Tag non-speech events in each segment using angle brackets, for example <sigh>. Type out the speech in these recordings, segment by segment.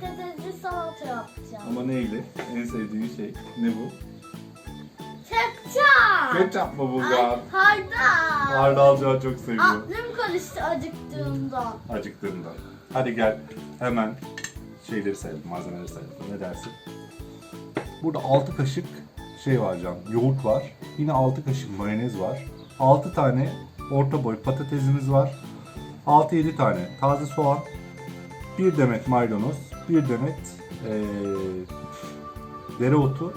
patatesli salata yapacağım. Ama neyle? En sevdiğin şey ne bu? Ketçap. Ketçap mı bu Ay, hardal. Hardalcığa çok seviyor. Aklım karıştı acıktığımdan. Acıktığından. Hadi gel hemen şeyleri sayalım, malzemeleri sayalım. Ne dersin? Burada 6 kaşık şey var Can, yoğurt var. Yine 6 kaşık mayonez var. 6 tane orta boy patatesimiz var. 6-7 tane taze soğan. 1 demet maydanoz. 1 demet eee dereotu.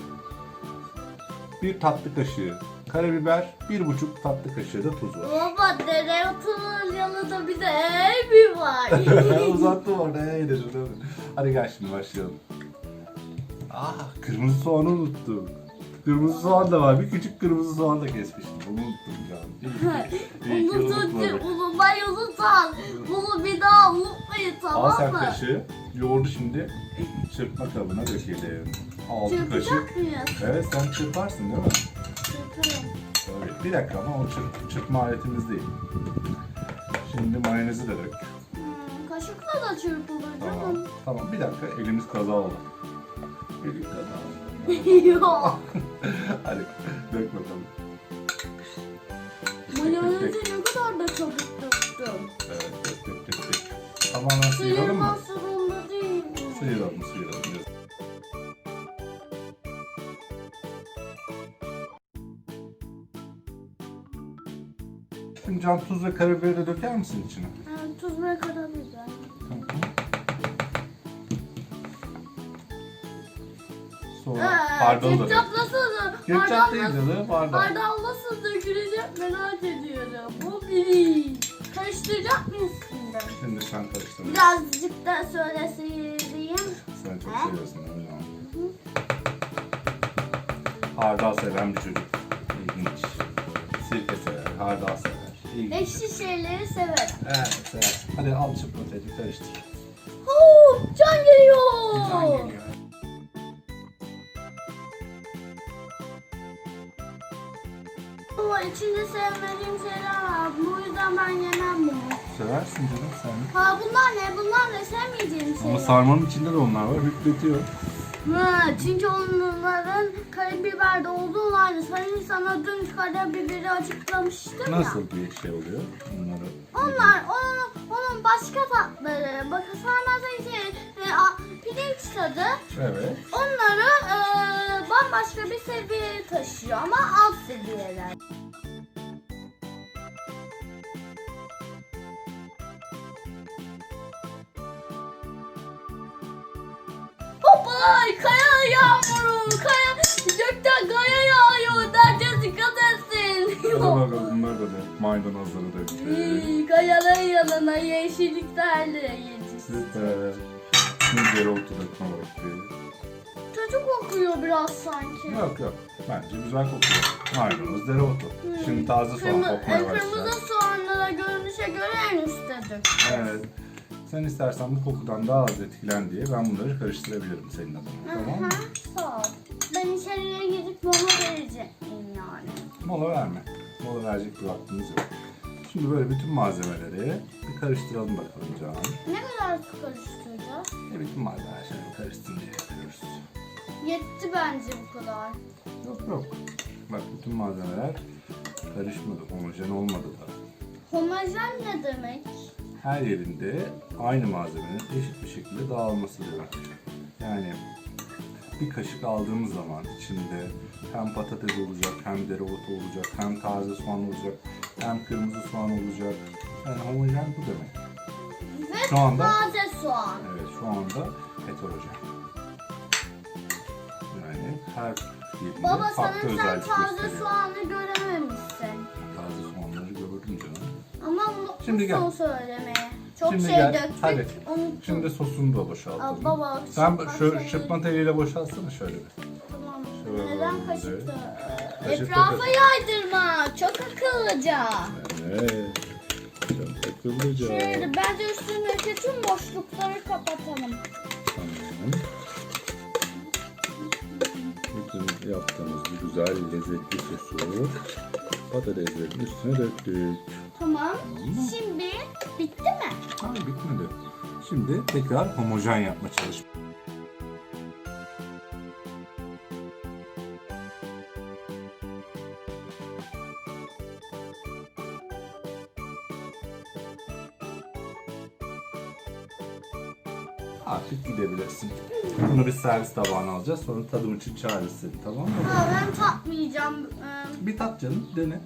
1 tatlı kaşığı karabiber. 1,5 tatlı kaşığı da tuz var. Baba dereotunun yanında bir de ev var. <laughs> Uzattım orada yine şunu. Hadi gel şimdi başlayalım. Ah kırmızı soğanı unuttum. Kırmızı soğan da var. Bir küçük kırmızı soğan da kesmiştim. Onu unuttum canım. İyi ki- ki Unutunca unutmadım. unutmayı unutan. Bunu bir daha unutmayın Al tamam sen mı? kaşığı. Yoğurdu şimdi çırpma kabına dökelim. 6 kaşık. Çırpacak mıyız? Evet sen çırparsın değil mi? Çırparım. Tabii. Bir dakika ama o çırp, çırpma aletimiz değil. Şimdi mayonezi de dök. Hmm, kaşıkla da çırpılır Tamam. canım. Tamam bir dakika elimiz kaza oldu. Elim kaza oldu. <laughs> Yok. Hadi dök bakalım. Mayonezi ne kadar da çabuk döktüm. Evet dök dök dök dök. Tamamen sıyıralım mı? Zorunda değil. Sıyıralım sıyıralım. Şimdi can tuz ve karabiberi de döker misin içine? Ha, tuz ve karabiber. Sonra hardalı da ketçap dök. nasıl? Ketçap hardal değil canım hardal. Hardal nasıl dökülecek merak ediyorum. Bu bir. Karıştıracak mıyız şimdi? Sen karıştır. Birazcık da söyleseydim. Sen çok He? seviyorsun değil mi? Hardal seven bir çocuk. İlginç. Sirke sever, hardal sever. İlginç. Ekşi şeyleri severim. Evet, sever. Hadi al çırpmatacı karıştır. Huu, can geliyor. Can geliyor. Ama içinde sevmediğim şeyler var. Bu yüzden ben yemem bunu. Seversin canım sen. Ha bunlar ne? Bunlar ne? Sevmeyeceğim şeyler. Ama sarmanın içinde de onlar var. Hüpletiyor. Ha, çünkü onların karabiberde olduğu vardı. Sayın sana dün karabiberi açıklamıştım ya. Nasıl bir şey oluyor? Onları. Onlar, onun, onun başka tatları. Bak pirinç tadı. Evet. Onları e, bambaşka bir seviyeye taşıyor ama alt seviyeler. Hoppay kaya yağmuru kaya gökten kaya yağıyor derece dikkat etsin. Hadi bakalım bunları da. Maydanozları dök. İyi, Kayanın yanına yeşilliklerle yetişsin. Süper. Şimdi dereotu dökme vakti. Çocuk kokuyor biraz sanki. Yok yok. Bence güzel kokuyor. Maydanoz, dereotu. Şimdi taze soğan Kırmızı, kokmaya e, başlar. kırmızı soğanlara görünüşe göre en üstte dök. Evet. Sen istersen bu kokudan daha az etkilen diye ben bunları karıştırabilirim senin adına. Tamam mı? Aha, sağ ol. Ben içeriye gidip mama vereceğim yani. Mola verme. Mola verecek bir vaktimiz yok. Şimdi böyle bütün malzemeleri bir karıştıralım bakalım Can. Ne kadar karıştıracağız? E bütün malzemeler şöyle karışsın diye yapıyoruz. Yetti bence bu kadar. Yok yok. Bak bütün malzemeler karışmadı, homojen olmadı da. Homojen ne demek? Her yerinde aynı malzemenin eşit bir şekilde dağılması demek. Yani bir kaşık aldığımız zaman içinde hem patates olacak, hem dereotu olacak, hem taze soğan olacak, hem kırmızı soğan olacak. Yani homojen bu demek. Ve Şu anda taze soğan. evet şu anda heterojen. Yani her Baba farklı sanırım sen özellik taze gösteriyor. soğanı görememişsin. Şimdi gel. söylemeye. Çok Şimdi şey gel, döktük. hadi. Unuttum. Şimdi sosunu da Aa, boşaltalım. baba, Sen şu şey- çırpma teliyle boşaltsana şöyle bir. Tamam. Şöyle. Neden kaşıkla? Kaşıkla Etrafa kaşık. yaydırma. Çok akıllıca. Evet. Çok akıllıca. Şöyle bence üstündeki tüm boşlukları kapatalım. Tamam. Bütün yaptığımız bu güzel lezzetli sosu patateslerin üstüne döktük. Tamam. Tamam mı? Şimdi bitti mi? Hayır bitmedi. Şimdi tekrar homojen yapma çalışması. Artık gidebilirsin. Bunu bir servis tabağına alacağız. Sonra tadım için çağırırız seni tamam mı? Ha, ben tatmayacağım. Ee, Bir tat canım dene.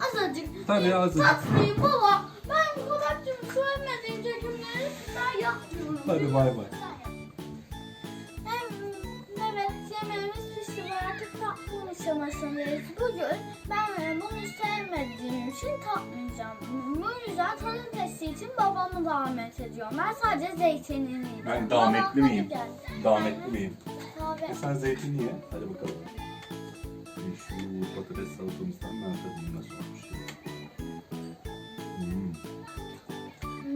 Azıcık. Tabii, azıcık. Tatmayayım baba. Ben bu kadar tüm söylemediğim çekimleri ben yapmıyorum. Hadi bay bay. Hem evet yemeğimiz pişti ve artık tatlı aşamasındayız. Bugün ben bunu sevmediğim için tatmayacağım. Bu yüzden tadım testi için babamı davet ediyorum. Ben sadece zeytinini Ben Baba, dametli miyim? Dametli miyim? Tabii. E sen zeytini ye. Hadi bakalım. Şu patates salatamızdan nasıl olmuş. diye. Hmm.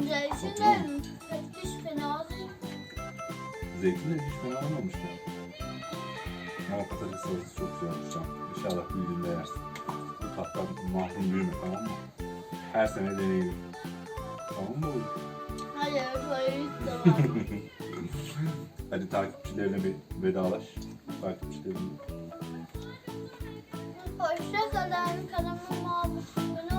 Zeytin de hiç fena değil. Zeytin de hiç fena olmamış mı? Ama patates salatası çok güzel olmuş. Can. İnşallah büyüdüğünde yersin. Bu tattan mahrum büyüme tamam mı? Her sene deneyelim. Tamam mı oğlum? Hayır, hayır istemem. <laughs> Hadi takipçilerine bir vedalaş. Takipçilerine. Hoşça kalın. Kanalıma abone